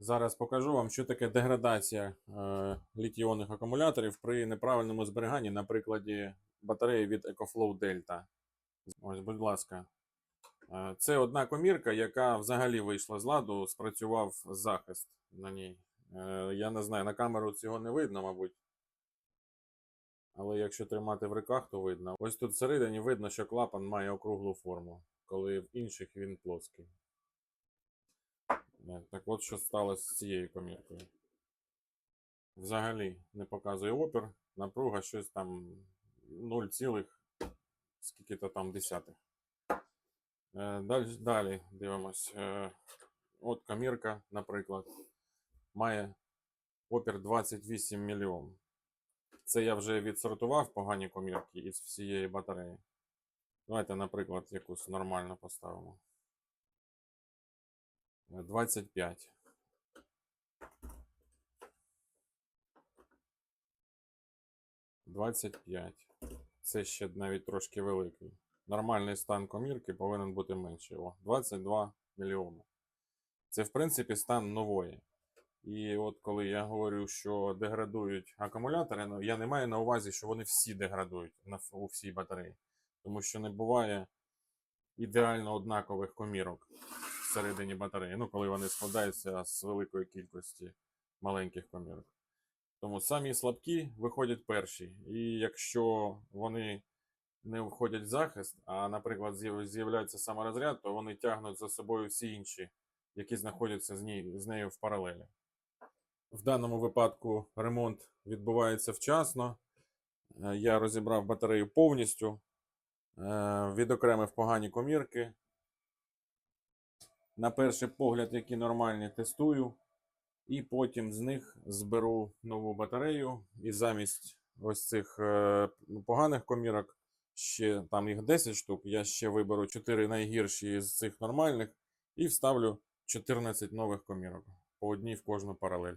Зараз покажу вам, що таке деградація е, літій-іонних акумуляторів при неправильному зберіганні на прикладі батареї від EcoFlow Delta. Ось, будь ласка. Е, Це одна комірка, яка взагалі вийшла з ладу, спрацював захист на ній. Е, Я не знаю, на камеру цього не видно, мабуть. Але якщо тримати в руках, то видно. Ось тут всередині видно, що клапан має округлу форму, коли в інших він плоский. Е, Так от що сталося з цією коміркою. Взагалі не показує опір, напруга щось там 0, цілих скільки-то там десятих. Е, Далі, далі дивимось. Е, От комірка, наприклад, має опір 28 мільйон. Це я вже відсортував погані комірки із всієї батареї. Давайте, наприклад, якусь нормальну поставимо. Е, 25. Двадцять п'ять. Це ще навіть трошки великий. Нормальний стан комірки повинен бути менший. О, 22 мільйони. Це, в принципі, стан нової. І от коли я говорю, що деградують акумулятори, ну, я не маю на увазі, що вони всі деградують у всій батареї. Тому що не буває ідеально однакових комірок всередині батареї, ну, коли вони складаються з великої кількості маленьких комірок. Тому самі слабкі виходять перші. І якщо вони не входять в захист, а, наприклад, з'яв- з'являється саморозряд, то вони тягнуть за собою всі інші, які знаходяться з, ній, з нею в паралелі. В даному випадку ремонт відбувається вчасно. Е, Я розібрав батарею повністю, е, відокремив погані комірки. На перший погляд, які нормальні, тестую. І потім з них зберу нову батарею. І замість ось цих е, поганих комірок, ще там їх 10 штук, я ще виберу 4 найгірші з цих нормальних і вставлю 14 нових комірок по одній в кожну паралель.